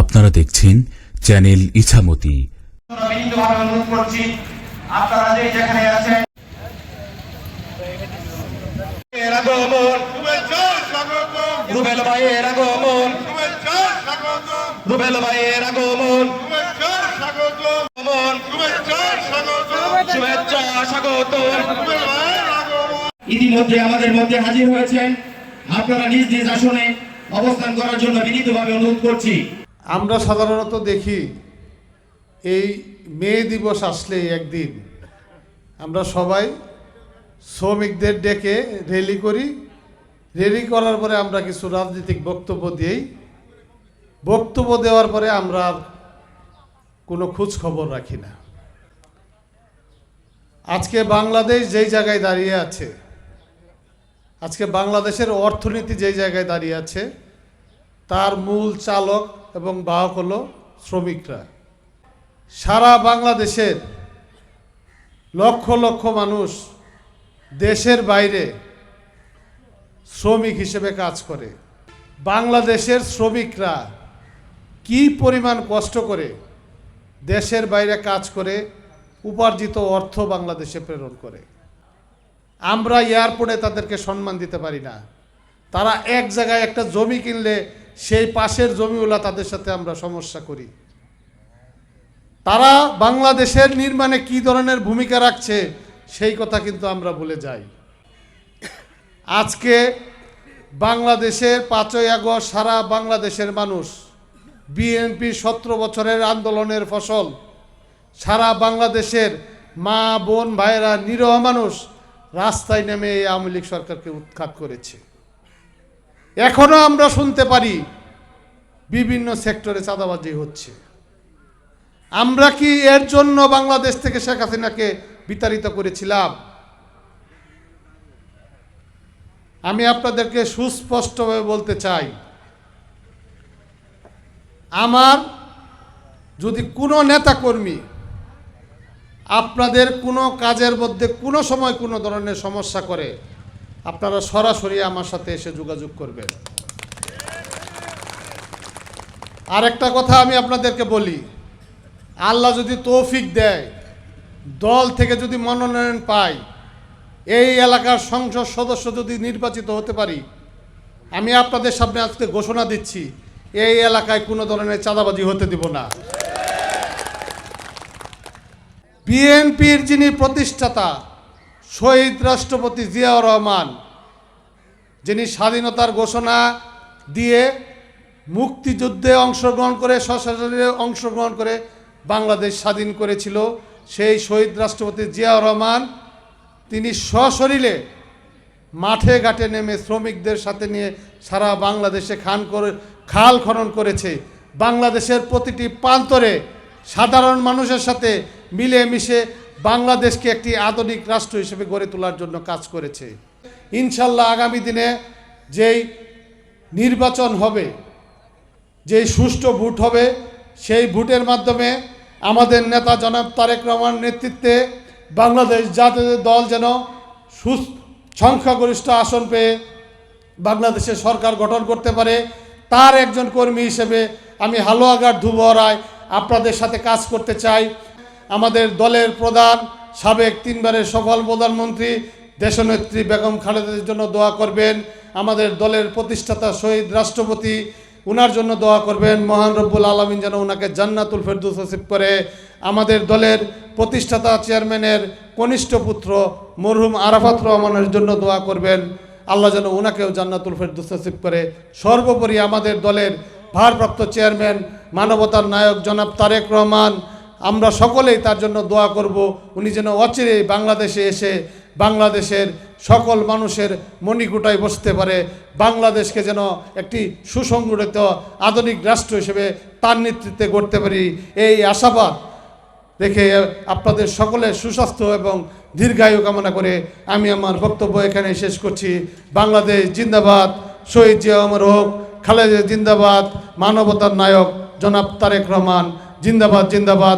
আপনারা দেখছেন চ্যানেল ইছামতি। ইতিমধ্যে আমাদের মধ্যে হাজির হয়েছেন। আপনারা নিজ নিজ আসনে অবস্থান করার জন্য বিনীতভাবে অনুরোধ করছি। আমরা সাধারণত দেখি, এই মে দিবস আসলে একদিন। আমরা সবাই শ্রমিকদের ডেকে র্যালি করি। র্যালি করার পরে আমরা কিছু রাজনৈতিক বক্তব্য দিই। বক্তব্য দেওয়ার পরে আমরা কোনো খোঁজ খবর রাখি না। আজকে বাংলাদেশ যেই জায়গায় দাঁড়িয়ে আছে, আজকে বাংলাদেশের অর্থনীতি যেই জায়গায় দাঁড়িয়ে আছে তার মূল চালক এবং বাহক হল শ্রমিকরা। সারা বাংলাদেশের লক্ষ লক্ষ মানুষ দেশের বাইরে শ্রমিক হিসেবে কাজ করে। বাংলাদেশের শ্রমিকরা কি পরিমাণ কষ্ট করে দেশের বাইরে কাজ করে উপার্জিত অর্থ বাংলাদেশে প্রেরণ করে? আমরা এয়ারপোর্টে তাদেরকে সম্মান দিতে পারি না। তারা এক জায়গায় একটা জমি কিনলে সেই পাশের জমিওয়ালা তাদের সাথে আমরা সমস্যা করি। তারা বাংলাদেশের নির্মাণে কি ধরনের ভূমিকা রাখছে, সেই কথা কিন্তু আমরা ভুলে যাই। আজকে বাংলাদেশের পাঁচই আগস্ট সারা বাংলাদেশের মানুষ বিএনপি সতেরো বছরের আন্দোলনের ফসল। সারা বাংলাদেশের মা, বোন, ভাইয়েরা, নিরহ মানুষ রাস্তায় নেমে এই আওয়ামী লীগ সরকারকে উৎখাত করেছে। এখনও আমরা শুনতে পারি বিভিন্ন সেক্টরে চাঁদাবাজি হচ্ছে। আমরা কি এর জন্য বাংলাদেশ থেকে শেখ হাসিনাকে বিতাড়িত করেছিলাম? আমি আপনাদেরকে সুস্পষ্টভাবে বলতে চাই, আমার যদি কোনো নেতাকর্মী আপনাদের কোনো কাজের মধ্যে কোনো সময় কোনো ধরনের সমস্যা করে আপনারা সরাসরি আমার সাথে এসে যোগাযোগ করবেন। আর একটা কথা আমি আপনাদেরকে বলি, আল্লাহ যদি তৌফিক দেয়, দল থেকে যদি মনোনয়ন পাই, এই এলাকার সংসদ সদস্য যদি নির্বাচিত হতে পারি, আমি আপনাদের সামনে আজকে ঘোষণা দিচ্ছি, এই এলাকায় কোনো ধরনের চাঁদাবাজি হতে দিব না। বিএনপির যিনি প্রতিষ্ঠাতা শহীদ রাষ্ট্রপতি জিয়াউর রহমান, যিনি স্বাধীনতার ঘোষণা দিয়ে মুক্তিযুদ্ধে অংশগ্রহণ করে সশরীরে অংশগ্রহণ করে বাংলাদেশ স্বাধীন করেছিল, সেই শহীদ রাষ্ট্রপতি জিয়াউর রহমান, তিনি সশরীরে মাঠে ঘাটে নেমে শ্রমিকদের সাথে নিয়ে সারা বাংলাদেশে খান করে, খাল খনন করেছে। বাংলাদেশের প্রতিটি প্রান্তরে সাধারণ মানুষের সাথে মিলেমিশে বাংলাদেশকে একটি আধুনিক রাষ্ট্র হিসেবে গড়ে তোলার জন্য কাজ করেছে। ইনশাল্লাহ আগামী দিনে যেই নির্বাচন হবে, যেই সুষ্ঠু ভোট হবে, সেই ভোটের মাধ্যমে আমাদের নেতা জনাব তারেক রহমান নেতৃত্বে বাংলাদেশ জাতীয় দল যেন সুস্থ সংখ্যাগরিষ্ঠ আসন পেয়ে বাংলাদেশের সরকার গঠন করতে পারে, তার একজন কর্মী হিসেবে আমি হালুয়াঘাট ধুবহরায় আপনাদের সাথে কাজ করতে চাই। আমাদের দলের প্রধান, সাবেক তিনবারের সফল প্রধানমন্ত্রী দেশনেত্রী বেগম খালেদার জন্য দোয়া করবেন। আমাদের দলের প্রতিষ্ঠাতা শহীদ রাষ্ট্রপতি, উনার জন্য দোয়া করবেন। মহান রব্বুল আলমিন যেন ওনাকে জান্নাতুল ফেরদুস নসিব করে। আমাদের দলের প্রতিষ্ঠাতা চেয়ারম্যানের কনিষ্ঠ পুত্র মরহুম আরাফাত রহমানের জন্য দোয়া করবেন। আল্লাহ যেন ওনাকেও জান্নাতুল ফেরদুস নসিব করে। সর্বোপরি আমাদের দলের ভারপ্রাপ্ত চেয়ারম্যান, মানবতার নায়ক জনাব তারেক রহমান আমরা সকলেই তার জন্য দোয়া করব। উনি যেন অচিরে বাংলাদেশে এসে বাংলাদেশের সকল মানুষের মণিকুটায় বসতে পারে। বাংলাদেশকে যেন একটি সুসংগঠিত আধুনিক রাষ্ট্র হিসেবে তার নেতৃত্বে করতে পারি। এই আশাবাদ রেখে আপনাদের সকলের সুস্বাস্থ্য এবং দীর্ঘায়ু কামনা করে আমি আমার বক্তব্য এখানে শেষ করছি। বাংলাদেশ জিন্দাবাদ। শহীদ জিয়া অমর হোক, খালেদা জিন্দাবাদ, মানবতার নায়ক জনাব তারেক রহমান। জিন্দাবাদ জিন্দাবাদ।